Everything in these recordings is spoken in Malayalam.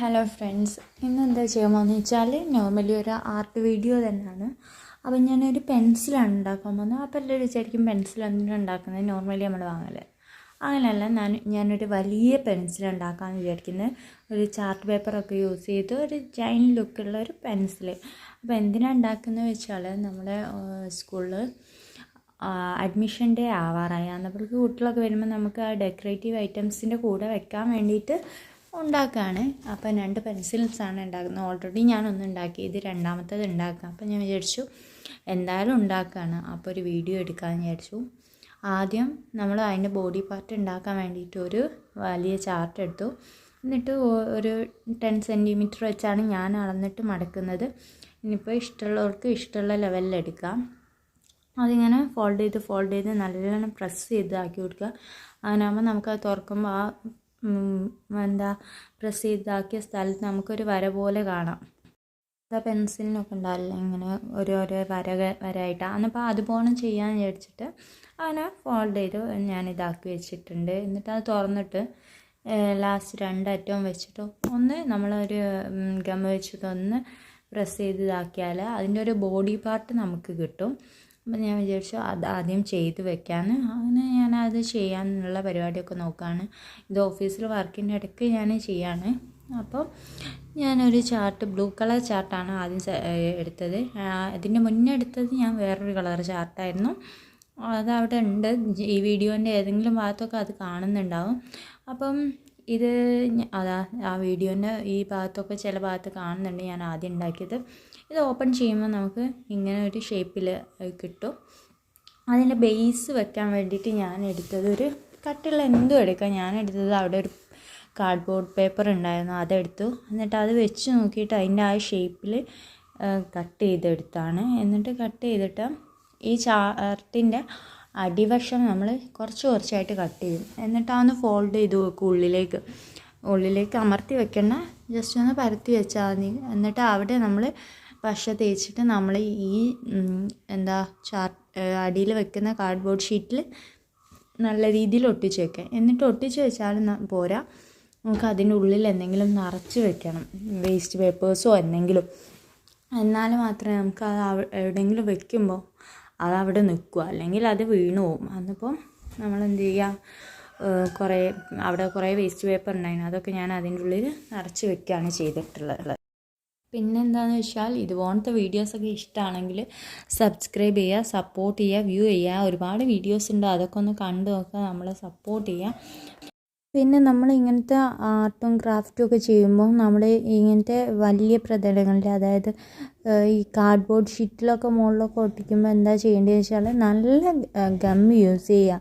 ഹലോ ഫ്രണ്ട്സ് ഇന്ന് എന്താ ചെയ്യാൻ പോകുന്നത് വെച്ചാൽ നോർമലി ഒരു ആർട്ട് വീഡിയോ തന്നെയാണ്. അപ്പം ഞാനൊരു പെൻസിലാണ് ഉണ്ടാക്കാൻ പോകുന്നത്. അപ്പോൾ എല്ലാവരും വിചാരിക്കും പെൻസിൽ എന്തിനാണ് ഉണ്ടാക്കുന്നത് നോർമലി നമ്മൾ വാങ്ങൽ. അങ്ങനെയല്ല ഞാൻ ഞാനൊരു വലിയ പെൻസിൽ ഉണ്ടാക്കാമെന്ന് വിചാരിക്കുന്നത്. ഒരു ചാർട്ട് പേപ്പറൊക്കെ യൂസ് ചെയ്ത് ഒരു ജൈൻ ലുക്കുള്ള ഒരു പെൻസിൽ അപ്പോൾ എന്തിനാണ് ഉണ്ടാക്കുന്നത് വെച്ചാൽ നമ്മുടെ സ്കൂളിൽ അഡ്മിഷൻ ഡേ ആവാറായി. അന്നപ്പോഴേക്ക് കുട്ടികളൊക്കെ വരുമ്പോൾ നമുക്ക് ആ ഡെക്കറേറ്റീവ് ഐറ്റംസിന്റെ കൂടെ വെക്കാൻ വേണ്ടിയിട്ട് ഉണ്ടാക്കുകയാണ് അപ്പം രണ്ട് പെൻസിൽസാണ് ഉണ്ടാക്കുന്നത്. ഓൾറെഡി ഞാനൊന്ന് ഉണ്ടാക്കി ഇത് രണ്ടാമത്തേത് ഉണ്ടാക്കുക അപ്പം ഞാൻ വിചാരിച്ചു എന്തായാലും ഉണ്ടാക്കുകയാണ് അപ്പോൾ ഒരു വീഡിയോ എടുക്കാമെന്ന് വിചാരിച്ചു. ആദ്യം നമ്മൾ അതിന്റെ ബോഡി പാർട്ട് ഉണ്ടാക്കാൻ വേണ്ടിയിട്ട് ഒരു വലിയ ചാർട്ട് എടുത്തു. എന്നിട്ട് ഒരു ടെൻ സെന്റിമീറ്റർ വെച്ചാണ് ഞാൻ അളന്നിട്ട് മടക്കുന്നത്. ഇനിയിപ്പോൾ ഇഷ്ടമുള്ളവർക്ക് ഇഷ്ടമുള്ള ലെവലിൽ എടുക്കാം. അതിങ്ങനെ ഫോൾഡ് ചെയ്ത് ഫോൾഡ് ചെയ്ത് നല്ലോണം പ്രസ് ചെയ്ത് ആക്കി കൊടുക്കുക. അങ്ങനെയാകുമ്പോൾ നമുക്കത് തുറക്കുമ്പോൾ ആ എന്താ പ്രസ് ചെയ്താക്കിയ സ്ഥലത്ത് നമുക്കൊരു വര പോലെ കാണാം. ആ പെൻസിലിനൊക്കെ ഉണ്ടാവില്ല ഇങ്ങനെ ഓരോരോ വര വരായിട്ട് അന്നപ്പോൾ അതുപോലെ ചെയ്യാൻ വിചാരിച്ചിട്ട് അങ്ങനെ ഫോൾഡ് ചെയ്ത് ഞാൻ ഇതാക്കി വെച്ചിട്ടുണ്ട്. എന്നിട്ട് അത് തുറന്നിട്ട് ലാസ്റ്റ് രണ്ടറ്റവും വെച്ചിട്ട് ഒന്ന് നമ്മളൊരു ഗം വെച്ചിട്ടൊന്ന് പ്രസ് ചെയ്ത് ഇതാക്കിയാൽ അതിന്റെ ഒരു ബോഡി പാർട്ട് നമുക്ക് കിട്ടും. അപ്പം ഞാൻ വിചാരിച്ചു അത് ആദ്യം ചെയ്ത് വെക്കാമെന്ന് അങ്ങനെ ഞാൻ അത് ചെയ്യാനുള്ള പരിപാടിയൊക്കെ നോക്കുകയാണ് ഇത് ഓഫീസിൽ വർക്കിന്റെ ഇടയ്ക്ക് ഞാൻ ചെയ്യാണ്. അപ്പോൾ ഞാനൊരു ചാർട്ട് ബ്ലൂ കളർ ചാർട്ടാണ് ആദ്യം എടുത്തത്. അതിന്റെ മുന്നേ എടുത്തത് ഞാൻ വേറൊരു കളർ ചാർട്ടായിരുന്നു. അത് അവിടെ ഉണ്ട്. ഈ വീഡിയോന്റെ ഏതെങ്കിലും ഭാഗത്തൊക്കെ അത് കാണുന്നുണ്ടാവും. അപ്പം ഇത് അതാ ആ വീഡിയോന്റെ ഈ ഭാഗത്തൊക്കെ ചില ഭാഗത്ത് കാണുന്നുണ്ട് ഞാൻ ആദ്യം ഉണ്ടാക്കിയത്. ഇത് ഓപ്പൺ ചെയ്യുമ്പോൾ നമുക്ക് ഇങ്ങനെ ഒരു ഷേപ്പിൽ കിട്ടും. അതിന്റെ ബേസ് വെക്കാൻ വേണ്ടിയിട്ട് ഞാൻ എടുത്തത് ഒരു കട്ടുള്ള എന്തും എടുക്കാം. ഞാൻ എടുത്തത് അവിടെ ഒരു കാർഡ്ബോർഡ് പേപ്പർ ഉണ്ടായിരുന്നു അതെടുത്തു എന്നിട്ട് അത് വെച്ച് നോക്കിയിട്ട് അതിന്റെ ആ ഷേപ്പിൽ കട്ട് ചെയ്തെടുത്താണ്. എന്നിട്ട് കട്ട് ചെയ്തിട്ട് ഈ ചാർട്ടിന്റെ അടിവശം നമ്മൾ കുറച്ച് കുറച്ചായിട്ട് കട്ട് ചെയ്യും. എന്നിട്ട് അതൊന്ന് ഫോൾഡ് ചെയ്ത് വെക്കും ഉള്ളിലേക്ക്. ഉള്ളിലേക്ക് അമർത്തി വെക്കേണ്ട. ജസ്റ്റ് ഒന്ന് പരത്തി വെച്ചാൽ മതി. എന്നിട്ട് അവിടെ നമ്മൾ പശ തേച്ചിട്ട് നമ്മൾ ഈ എന്താ ചാർട്ട് അടിയിൽ വെക്കുന്ന കാർഡ്ബോർഡ് ഷീറ്റിൽ നല്ല രീതിയിൽ ഒട്ടിച്ച് വെക്കുക എന്നിട്ട് ഒട്ടിച്ച് വെച്ചാൽ പോരാ. നമുക്ക് അതിന്റെ ഉള്ളിൽ എന്തെങ്കിലും നിറച്ച് വെക്കണം. വേസ്റ്റ് പേപ്പേഴ്സോ എന്തെങ്കിലും. എന്നാൽ മാത്രമേ നമുക്ക് അത് എവിടെയെങ്കിലും വെക്കുമ്പോൾ അത് അവിടെ നിൽക്കുക. അല്ലെങ്കിൽ അത് വീണു പോകും അന്നിപ്പോൾ നമ്മൾ എന്ത് ചെയ്യുക? കുറേ അവിടെ കുറേ വേസ്റ്റ് പേപ്പർ ഉണ്ടായിരുന്നു. അതൊക്കെ ഞാൻ അതിന്റെ ഉള്ളിൽ നിറച്ച് വെക്കുകയാണ് ചെയ്തിട്ടുള്ളത്. പിന്നെ എന്താണെന്ന് വെച്ചാൽ ഇതുപോലത്തെ വീഡിയോസൊക്കെ ഇഷ്ടമാണെങ്കിൽ സബ്സ്ക്രൈബ് ചെയ്യുക സപ്പോർട്ട് ചെയ്യുക വ്യൂ ചെയ്യുക. ഒരുപാട് വീഡിയോസ് ഉണ്ട്. അതൊക്കെ ഒന്ന് കണ്ടു നോക്കുക നമ്മളെ സപ്പോർട്ട് ചെയ്യുക. പിന്നെ നമ്മൾ ഇങ്ങനത്തെ ആർട്ടും ക്രാഫ്റ്റും ഒക്കെ ചെയ്യുമ്പോൾ നമ്മൾ ഇങ്ങനത്തെ വലിയ പ്രതലങ്ങളിൽ അതായത് ഈ കാർഡ്ബോർഡ് ഷീറ്റിലൊക്കെ മുകളിലൊക്കെ ഒട്ടിക്കുമ്പോൾ എന്താ ചെയ്യേണ്ടതെന്ന് വെച്ചാൽ നല്ല ഗം യൂസ് ചെയ്യുക.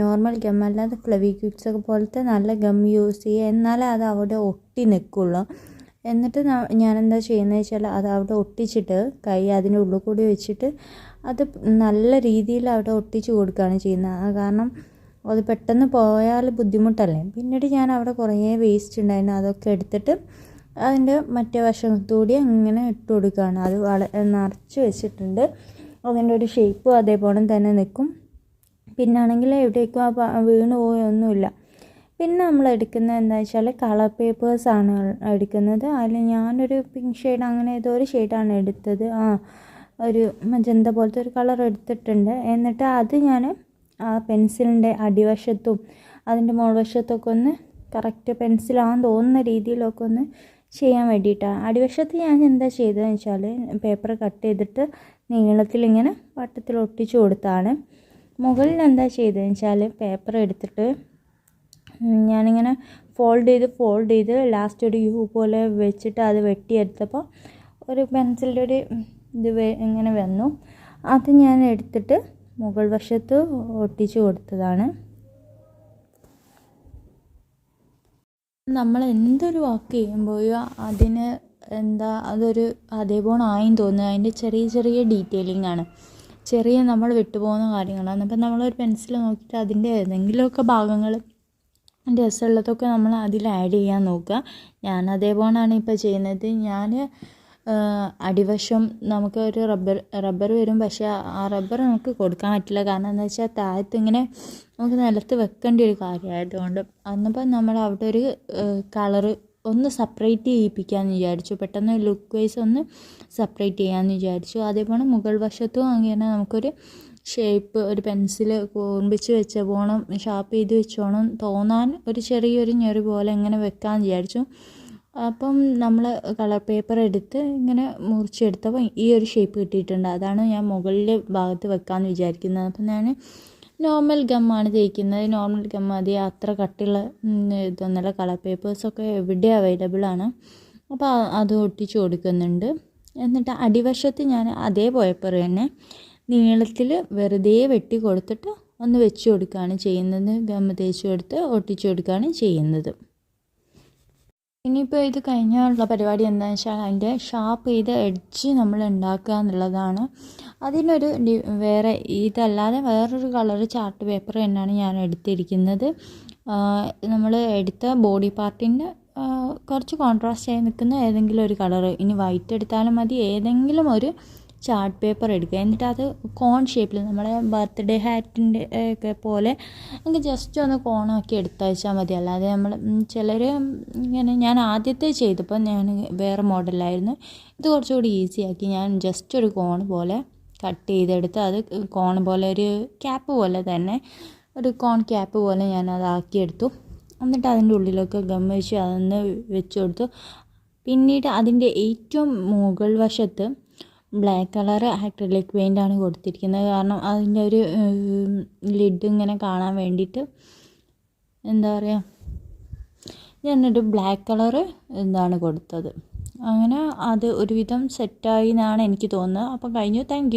നോർമൽ ഗം അല്ലാതെ ഫ്ലവിക്വിക്സ് ഒക്കെ പോലത്തെ നല്ല ഗം യൂസ് ചെയ്യുക. എന്നാലേ അത് അവിടെ ഒട്ടി നിൽക്കുള്ളൂ. എന്നിട്ട് ഞാൻ എന്താ ചെയ്യുന്നത് വെച്ചാൽ അത് അവിടെ ഒട്ടിച്ചിട്ട് കൈ അതിന്റെ ഉള്ളിൽ കൂടി വെച്ചിട്ട് അത് നല്ല രീതിയിൽ അവിടെ ഒട്ടിച്ച് കൊടുക്കുകയാണ് ചെയ്യുന്നത്. കാരണം അത് പെട്ടെന്ന് പോയാൽ ബുദ്ധിമുട്ടല്ലേ? പിന്നീട് ഞാൻ അവിടെ കുറേ വേസ്റ്റ് ഉണ്ടായിരുന്നു. അതൊക്കെ എടുത്തിട്ട് അതിന്റെ മറ്റേ വശത്തൂടി അങ്ങനെ ഇട്ട് കൊടുക്കുകയാണ്. അത് വള നിറച്ച് വെച്ചിട്ടുണ്ട്. അതിന്റെ ഒരു ഷേപ്പും അതേപോലെ തന്നെ നിൽക്കും. പിന്നാണെങ്കിൽ എവിടേക്കും ആ വീണ് പോയൊന്നുമില്ല. പിന്നെ നമ്മൾ എടുക്കുന്നത് എന്താ വെച്ചാൽ കളർ പേപ്പേഴ്സാണ് എടുക്കുന്നത്. അതിൽ ഞാനൊരു പിങ്ക് ഷെയ്ഡ് അങ്ങനെ ഏതോ ഒരു ഷെയ്ഡാണ് എടുത്തത്. ആ ഒരു മജന്ത പോലത്തെ ഒരു കളർ എടുത്തിട്ടുണ്ട്. എന്നിട്ട് അത് ഞാൻ ആ പെൻസിലിന്റെ അടിവശത്തും അതിന്റെ മുകൾവശത്തൊക്കെ ഒന്ന് കറക്റ്റ് പെൻസിലാണെന്ന് തോന്നുന്ന രീതിയിലൊക്കെ ഒന്ന് ചെയ്യാൻ വേണ്ടിയിട്ടാണ്. അടിവശത്ത് ഞാൻ എന്താ ചെയ്തതെന്ന് വെച്ചാൽ പേപ്പർ കട്ട് ചെയ്തിട്ട് നീളത്തിലിങ്ങനെ വട്ടത്തിൽ ഒട്ടിച്ചു കൊടുത്താണ്. മുകളിൽ എന്താ ചെയ്തതെന്ന് വെച്ചാൽ പേപ്പർ എടുത്തിട്ട് ഞാനിങ്ങനെ ഫോൾഡ് ചെയ്ത് ഫോൾഡ് ചെയ്ത് ലാസ്റ്റ് ഒരു യു പോലെ വെച്ചിട്ട് അത് വെട്ടിയെടുത്തപ്പോൾ ഒരു പെൻസിലിന്റെ ഒരു ഇത് ഇങ്ങനെ വന്നു. അത് ഞാൻ എടുത്തിട്ട് മുകൾ വശത്ത് ഒട്ടിച്ചു കൊടുത്തതാണ്. നമ്മൾ എന്തൊരു വർക്ക് ചെയ്യുമ്പോഴോ അതിന് എന്താ അതൊരു അതേപോലെ ആയും തോന്നുക അതിന്റെ ചെറിയ ചെറിയ ഡീറ്റെയിലിംഗ് ആണ്. ചെറിയ നമ്മൾ വിട്ടുപോകുന്ന കാര്യങ്ങളാണ്. അപ്പം നമ്മളൊരു പെൻസിൽ നോക്കിയിട്ട് അതിന്റെ ഏതെങ്കിലുമൊക്കെ ഭാഗങ്ങൾ രസമുള്ളതൊക്കെ നമ്മൾ അതിൽ ആഡ് ചെയ്യാൻ നോക്കുക. ഞാൻ അതേപോലെയാണ് ഇപ്പോൾ ചെയ്യുന്നത്. ഞാൻ അടിവശം നമുക്ക് ഒരു റബ്ബർ റബ്ബർ വരും. പക്ഷേ ആ റബ്ബർ നമുക്ക് കൊടുക്കാൻ പറ്റില്ല. കാരണം എന്താ വെച്ചാൽ താഴത്ത് ഇങ്ങനെ നമുക്ക് നിലത്ത് വെക്കേണ്ട ഒരു കാര്യമായതുകൊണ്ട് അന്നപ്പോൾ നമ്മൾ അവിടെ ഒരു കളറ് ഒന്ന് സെപ്പറേറ്റ് ചെയ്യിപ്പിക്കാമെന്ന് വിചാരിച്ചു. പെട്ടെന്ന് ലുക്ക് വൈസ് ഒന്ന് സെപ്പറേറ്റ് ചെയ്യാമെന്ന് വിചാരിച്ചു. അതേപോലെ മുകൾ വശത്തും അങ്ങനെ നമുക്കൊരു ഷേപ്പ് ഒരു പെൻസിൽ കൂമ്പിച്ച് വെച്ച പോണം ഷാർപ്പ് ചെയ്ത് വെച്ചോണം. തോന്നാൻ ഒരു ചെറിയൊരു ഞെറി പോലെ ഇങ്ങനെ വെക്കാമെന്ന് വിചാരിച്ചു. അപ്പം നമ്മൾ കളർ പേപ്പർ എടുത്ത് ഇങ്ങനെ മുറിച്ചെടുത്തപ്പോൾ ഈ ഒരു ഷേപ്പ് കിട്ടിയിട്ടുണ്ട്. അതാണ് ഞാൻ മുകളിലെ ഭാഗത്ത് വെക്കാമെന്ന് വിചാരിക്കുന്നത്. അപ്പം ഞാൻ നോർമൽ ഗമ്മാണ് തേക്കുന്നത്. നോർമൽ ഗം മതി അത്ര കട്ടിയുള്ള ഇതൊന്നുമല്ല. കളർ പേപ്പേഴ്സൊക്കെ എവിടെ അവൈലബിൾ ആണ്. അപ്പോൾ അത് ഒട്ടിച്ച് കൊടുക്കുന്നുണ്ട്. എന്നിട്ട് അടിവശത്ത് ഞാൻ അതേ പേപ്പർ തന്നെ നീളത്തിൽ വെറുതെ വെട്ടി കൊടുത്തിട്ട് ഒന്ന് വെച്ച് കൊടുക്കുകയാണ് ചെയ്യുന്നത്. ഗമ്മ തേച്ച് കൊടുത്ത് ഒട്ടിച്ചു കൊടുക്കുകയാണ് ചെയ്യുന്നത്. ഇനിയിപ്പോൾ ഇത് കഴിഞ്ഞുള്ള പരിപാടി എന്താണെന്ന് വെച്ചാൽ അതിന്റെ ഷാർപ്പ് ചെയ്ത എഡ്ജ് നമ്മൾ ഉണ്ടാക്കുക എന്നുള്ളതാണ്. അതിനൊരു വേറെ ഇതല്ലാതെ വേറൊരു കളർ ചാർട്ട് പേപ്പർ തന്നെയാണ് ഞാൻ എടുത്തിരിക്കുന്നത്. നമ്മൾ എടുത്ത ബോഡി പാർട്ടിന്റെ കുറച്ച് കോൺട്രാസ്റ്റ് ആയി നിൽക്കുന്ന ഏതെങ്കിലും ഒരു കളർ ഇനി വൈറ്റ് എടുത്താലും മതി. ഏതെങ്കിലും ഒരു ചാർട്ട് പേപ്പർ എടുക്കുക. എന്നിട്ട് അത് കോൺ ഷേപ്പിൽ നമ്മുടെ ബർത്ത്ഡേ ഹാറ്റിന്റെ ഒക്കെ പോലെ നമുക്ക് ജസ്റ്റ് ഒന്ന് കോണാക്കി എടുത്തയച്ചാൽ മതി. അല്ലാതെ നമ്മൾ ചിലർ ഇങ്ങനെ ഞാൻ ആദ്യത്തെ ചെയ്തപ്പോൾ ഞാൻ വേറെ മോഡലായിരുന്നു ഇത് കുറച്ചുകൂടി ഈസിയാക്കി ഞാൻ ജസ്റ്റ് ഒരു കോൺ പോലെ കട്ട് ചെയ്തെടുത്ത് അത് കോൺ പോലെ ഒരു ക്യാപ്പ് പോലെ തന്നെ ഒരു കോൺ ക്യാപ്പ് പോലെ ഞാൻ അതാക്കിയെടുത്തു എന്നിട്ട് അതിന്റെ ഉള്ളിലൊക്കെ ഗം വെച്ച് അതൊന്ന് വെച്ച് കൊടുത്തു. പിന്നീട് അതിന്റെ ഏറ്റവും മുകൾ വശത്ത് ബ്ലാക്ക് കളർ ആക്രിലിക് ആണ് കൊടുത്തിരിക്കുന്നത്. കാരണം അതിന്റെ ഒരു ലിഡ് ഇങ്ങനെ കാണാൻ വേണ്ടിയിട്ട് എന്താ പറയുക ഞാനൊരു ബ്ലാക്ക് കളറ് എന്താണ് കൊടുത്തത്. അങ്ങനെ അത് ഒരുവിധം സെറ്റായി എന്നാണ് എനിക്ക് തോന്നുന്നത്. അപ്പം കഴിഞ്ഞു. താങ്ക്